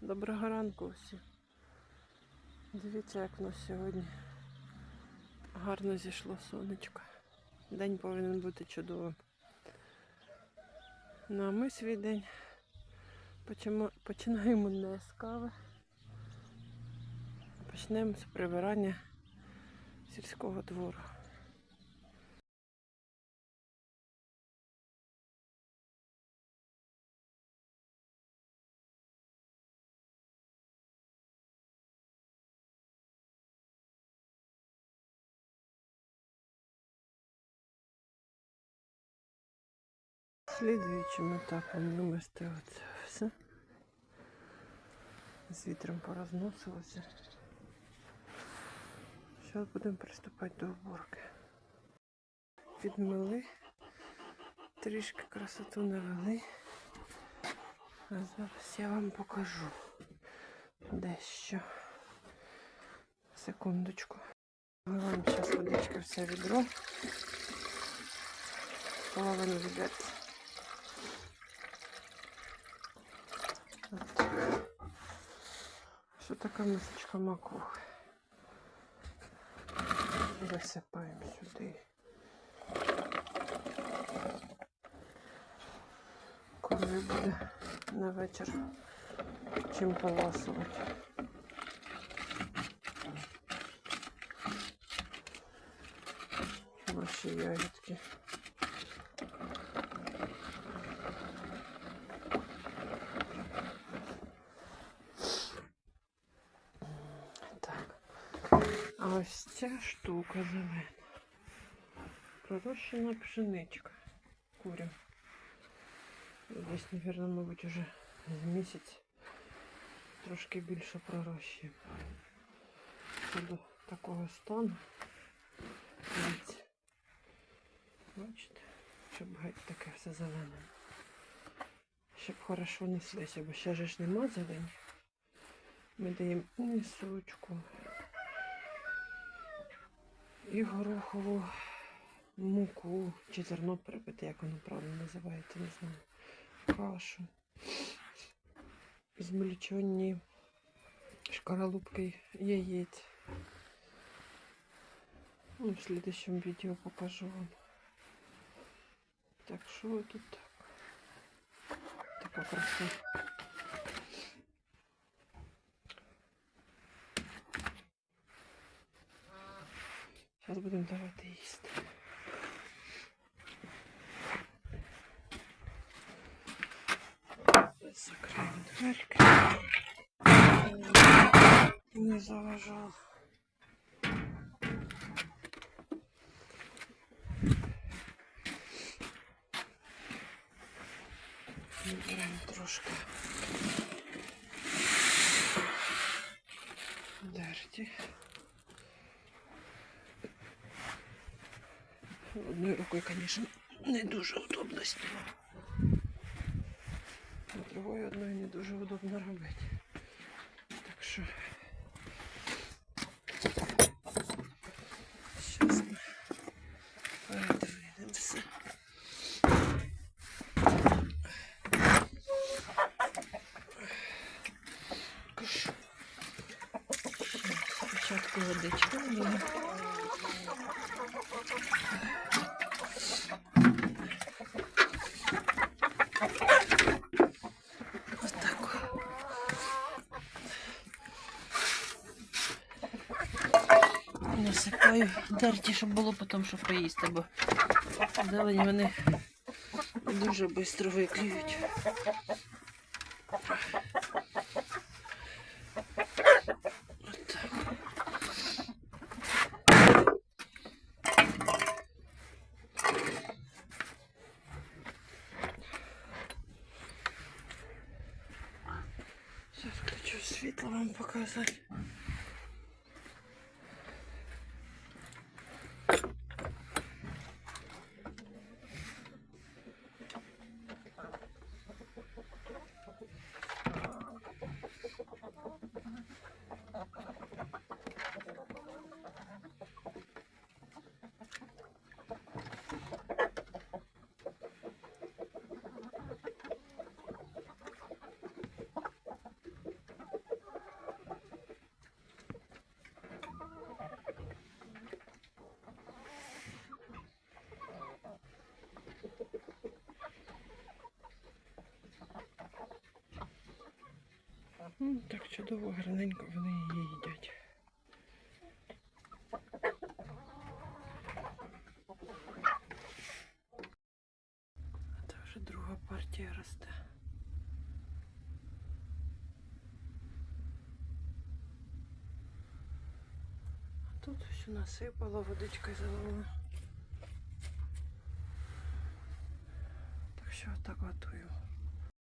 Доброго ранку всім. Дивіться, як в нас сьогодні гарно зійшло сонечко. День повинен бути чудовим. Ну а ми свій день починаємо не з кави. Почнемо з прибирання сільського двору. Слідуючим етапом вимести оце все. З вітром порозносилося. Зараз будемо приступати до уборки. Підмили, трішки красоту навели. А зараз я вам покажу дещо. Секундочку. Виливаємо зараз водички в це відро. Половину відерця. Що така мисочка макухи? Висипаємо сюди. Коли буде на вечір чим поласувати. Наші ягідки. А ось ця штука зелена. Пророщена пшеничка. Курям. Десь, мабуть, мабуть, уже з місяць трошки більше пророщуємо. До такого стану. Бачите? Щоб геть таке все зелене. Щоб хорошо неслися, бо ще ж нема зелені. Ми даємо і несучку, і горохову муку, чи зерно перебите, як воно правильно називається, не знаю. Кашу. Змельчені шкаралупки яєць. Ну, в слідчому відео покажу вам. Так що тут так? Така краса. Зараз будемо давати їсти. Закриємо дверки. Не заважав. Беремо трошки дерті. Одною рукою, звісно, не дуже удобно знімати. А другою одною не дуже удобно робити. Так що зараз ми передвинемо все. Каш. Щас Спочатку водичку. Насипаю дерті, щоб було потім, що поїсти, бо зелені вони дуже швидко виклюють. Отак. Зараз включу світло вам показати. Так чудово, гарненько вони її їдять. А це вже друга партія росте. А тут все насипало, водичкою залило. Так що так готую.